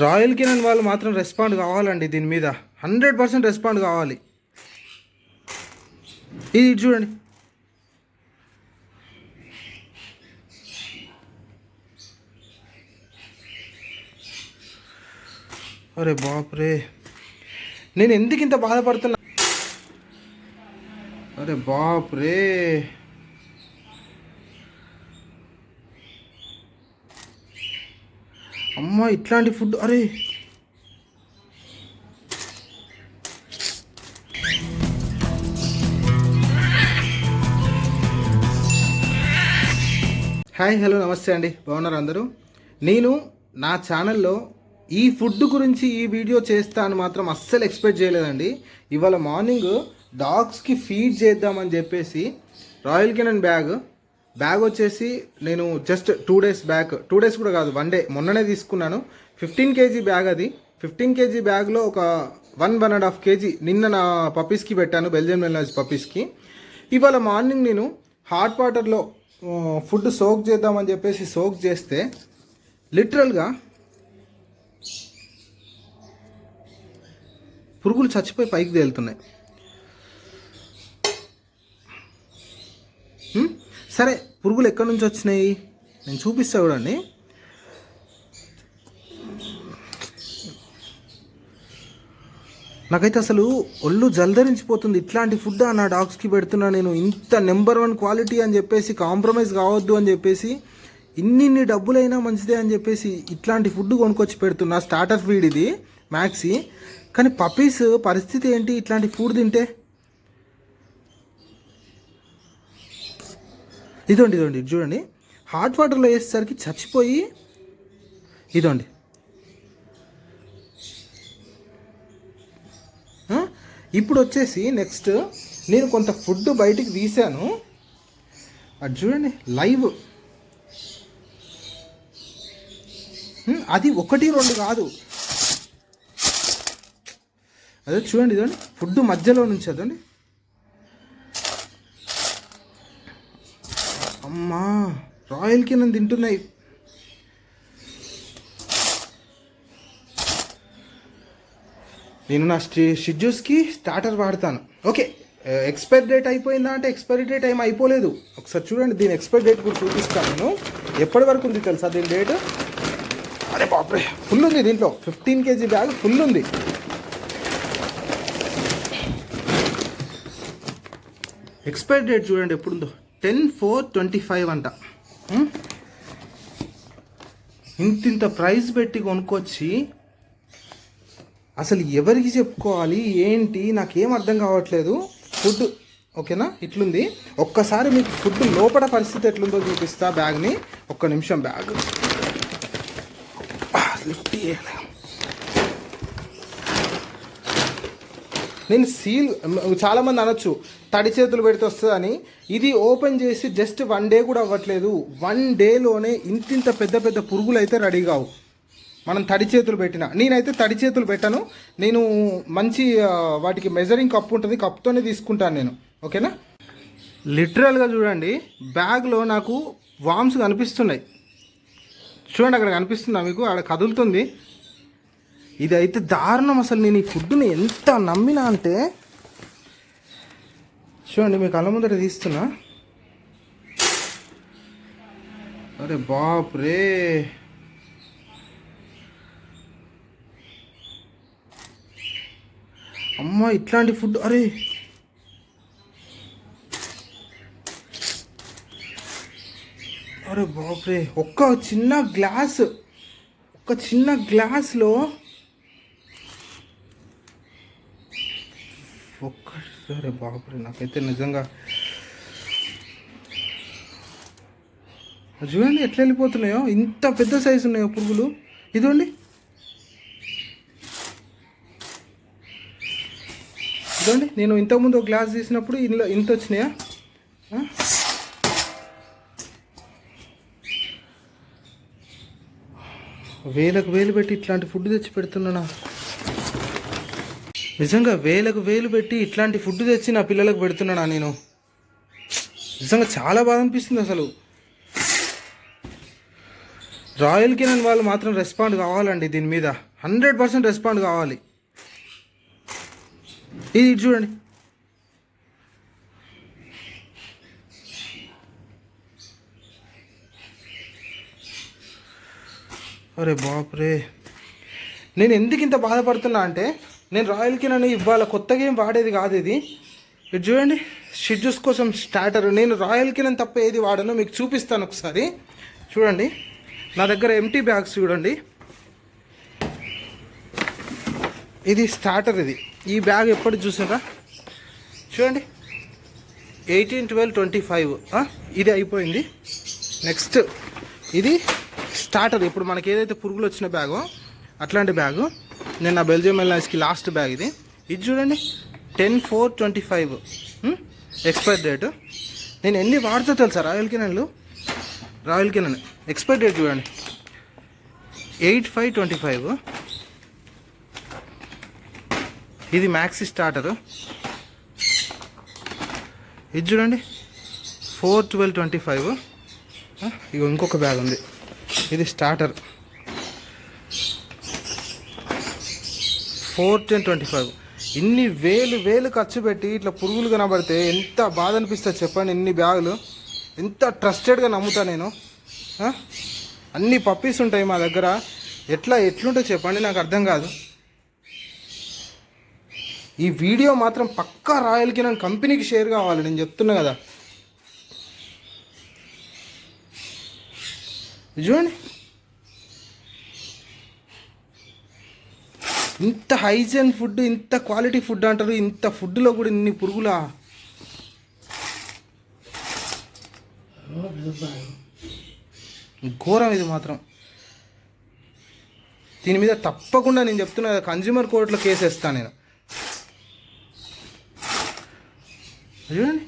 Royal Kiran వాళ్ళు మాత్రం respond కావాలండి దీని మీద. హండ్రెడ్ పర్సెంట్ రెస్పాండ్ కావాలి. ఇది చూడండి. అరే బాప్రే. నేను ఎందుకు ఇంత బాధపడుతున్నా? అరే బాప్రే. అమ్మ ఇట్లాంటి ఫుడ్ అరే. హాయ్ హలో నమస్తే అండి. బాగున్నారు అందరూ? నేను నా ఛానల్లో ఈ ఫుడ్ గురించి ఈ వీడియో చేస్తా అని మాత్రం అస్సలు ఎక్స్పెక్ట్ చేయలేదండి. ఇవాళ మార్నింగ్ డాగ్స్కి ఫీడ్ చేద్దామని చెప్పేసి రాయల్ కెనన్ బ్యాగ్ బ్యాగ్ వచ్చేసి నేను just two days back two days కూడా కాదు వన్ డే మొన్ననే తీసుకున్నాను. ఫిఫ్టీన్ కేజీ బ్యాగ్ అది. ఫిఫ్టీన్ కేజీ బ్యాగ్లో ఒక one one and half KG నిన్న నా పప్పీస్కి పెట్టాను బెల్జియం మెల్లాజ్ పప్పీస్కి ఇవాళ మార్నింగ్ నేను హాట్ వాటర్లో ఫుడ్ సోక్ చేద్దామని చెప్పేసి సోక్ చేస్తే లిటరల్గా పురుగులు చచ్చిపోయి పైకి తేలుతున్నాయి. సరే పురుగులు ఎక్కడి నుంచి వచ్చినాయి? నేను చూపిస్తా చూడండి. నాకైతే అసలు ఒళ్ళు జల్దరించిపోతుంది ఇట్లాంటి ఫుడ్ నా డాగ్స్కి పెడుతున్నా నేను. ఇంత నెంబర్ వన్ క్వాలిటీ అని చెప్పేసి కాంప్రమైజ్ కావద్దు అని చెప్పేసి ఇన్ని ఇన్ని డబ్బులైనా మంచిదే అని చెప్పేసి ఇట్లాంటి ఫుడ్ కొనుక్కొచ్చి పెడుతున్నా. స్టార్టర్ ఫీడ్ ఇది మ్యాక్సీ కానీ పప్పీస్ పరిస్థితి ఏంటి? ఇట్లాంటి ఫుడ్ తింటే? ఇదండి ఇదండి ఇది చూడండి. హాట్ వాటర్లో వేసేసరికి చచ్చిపోయి ఇదండి ఇప్పుడు వచ్చేసి నెక్స్ట్ నేను కొంత ఫుడ్ బయటికి తీశాను. అది చూడండి లైవ్ అది ఒకటి రెండు కాదు. అదే చూడండి ఇదండి ఫుడ్ మధ్యలో నుంచి అదండి అమ్మా రాయల్ నన్ను తింటున్నాయి. నేను నా షెడ్యూల్స్కి స్టార్టర్ వాడతాను. ఓకే ఎక్స్పైరీ డేట్ అయిపోయిందా అంటే ఎక్స్పైరీ డేట్ ఏం అయిపోలేదు. ఒకసారి చూడండి దీని ఎక్స్పైరీ డేట్ కూడా చూపిస్తాను నేను. ఎప్పటి వరకు ఉంది తెలుసా దీని డేట్? అరే బాప్రే ఫుల్ ఉంది దీంట్లో. ఫిఫ్టీన్ కేజీ బ్యాగ్ ఫుల్ ఉంది. ఎక్స్పైరీ డేట్ చూడండి ఎప్పుడుందో. టెన్ ఫోర్ ట్వంటీ ఫైవ్ అంట. ఇంత ఇంతింత ప్రైస్ పెట్టి కొనుక్కొచ్చి అసలు ఎవరికి చెప్పుకోవాలి ఏంటి నాకేం అర్థం కావట్లేదు. ఫుడ్ ఓకేనా? ఇట్లుంది. ఒక్కసారి మీకు ఫుడ్ లోపల పరిస్థితి ఎట్లుందో చూపిస్తా బ్యాగ్ని. ఒక్క నిమిషం బ్యాగ్. లిఫ్ట్ చేయలేదు నేను సీల్ చాలామంది అనొచ్చు తడి చేతులు పెడితే వస్తుందని. ఇది ఓపెన్ చేసి జస్ట్ వన్ డే కూడా అవ్వట్లేదు. వన్ డేలోనే ఇంతింత పెద్ద పెద్ద పురుగులు అయితే రెడీ కావు. మనం తడి చేతులు పెట్టిన. నేనైతే తడి చేతులు పెట్టను. నేను మంచి వాటికి మెజరింగ్ కప్ ఉంటుంది. కప్తోనే తీసుకుంటాను నేను. ఓకేనా? లిటరల్గా చూడండి బ్యాగ్లో నాకు వామ్స్ కనిపిస్తున్నాయి. చూడండి అక్కడ కనిపిస్తుందా మీకు? అక్కడ కదులుతుంది. ఇది అయితే దారుణం అసలు. నేను ఈ ఫుడ్ని ఎంత నమ్మినా అంటే చూడండి మీ కళ్ళ ముందర తీస్తున్నా. అరే బాప్ రే అమ్మ ఇట్లాంటి ఫుడ్ అరే. అరే బాప్రే ఒక్క చిన్న గ్లాస్ ఒక చిన్న గ్లాస్లో ఒక్కసారి బాపురే నాకైతే నిజంగా చూడండి ఎట్లా వెళ్ళిపోతున్నాయో? ఇంత పెద్ద సైజు ఉన్నాయో పురుగులు? ఇదండి ఇదండి నేను ఇంతకుముందు ఒక గ్లాస్ తీసినప్పుడు ఇందులో ఇంత వచ్చినాయా? వేలకు వేలు పెట్టి ఇట్లాంటి ఫుడ్ తెచ్చి పెడుతున్నానా? నిజంగా వేలకు వేలు పెట్టి ఇట్లాంటి ఫుడ్ తెచ్చి నా పిల్లలకు పెడుతున్నానా నేను? నిజంగా చాలా బాధ అనిపిస్తుంది అసలు. రాయల్ కిరణ్ వాళ్ళు మాత్రం రెస్పాండ్ కావాలండి దీని మీద. హండ్రెడ్ పర్సెంట్ రెస్పాండ్ కావాలి. ఇది చూడండి. అరే బాప్రే. నేను ఎందుకు ఇంత బాధపడుతున్నా అంటే నేను రాయల్ నన్ను ఇవాళ కొత్తగా ఏం వాడేది కాదు ఇది. ఇది చూడండి షిడ్జూస్ కోసం స్టార్టర్ నేను రాయల్ నేను తప్ప ఏది వాడను మీకు చూపిస్తాను ఒకసారి. చూడండి నా దగ్గర ఎంటీ బ్యాగ్స్ చూడండి. ఇది స్టార్టర్ ఇది. ఈ బ్యాగ్ ఎప్పుడు చూసారా? చూడండి ఎయిటీన్ ట్వెల్వ్ ట్వంటీ ఫైవ్ ఇది అయిపోయింది. నెక్స్ట్ ఇది స్టార్టర్ ఇప్పుడు మనకి ఏదైతే పురుగులు వచ్చిన బ్యాగో అట్లాంటి బ్యాగు నేను నా బెల్జియం ఎయిర్లైన్స్కి లాస్ట్ బ్యాగ్ ఇది. ఇది చూడండి ten four twenty five expire date నేను ఎన్ని వాడుతా తెలుసా రాయల్ కెనన్లు రాయల్ కెనన్ ఎక్స్పైర్ డేట్ చూడండి. ఎయిట్ ఫైవ్ ట్వంటీ ఫైవ్ ఇది మ్యాక్సీ స్టార్టరు ఇది చూడండి ఫోర్ ట్వెల్వ్ ట్వంటీ ఫైవ్ ఇక ఇంకొక బ్యాగ్ ఉంది. ఇది starter four ten twenty five. ఇన్ని వేలు వేలు ఖర్చు పెట్టి ఇట్లా పురుగులు కనబడితే ఎంత బాధ అనిపిస్తుంది చెప్పండి ఇన్ని బ్యాగులు. ఎంత ట్రస్టెడ్గా నమ్ముతా నేను. అన్ని పప్పీస్ ఉంటాయి మా దగ్గర. ఎట్లా ఎట్లుంటే చెప్పండి నాకు అర్థం కాదు. ఈ వీడియో మాత్రం పక్కా రాయల్కి నేను కంపెనీకి షేర్ కావాలి నేను చెప్తున్నా కదా. చూడండి. ఇంత హైజీన్ ఫుడ్ ఇంత క్వాలిటీ ఫుడ్ అంటారు ఇంత ఫుడ్లో కూడా ఇన్ని పురుగులా? ఘోరం ఇది మాత్రం. దీని మీద తప్పకుండా నేను చెప్తున్నా కదా, కన్జ్యూమర్ కోర్టులో కేసు వేస్తాను నేను. చూడండి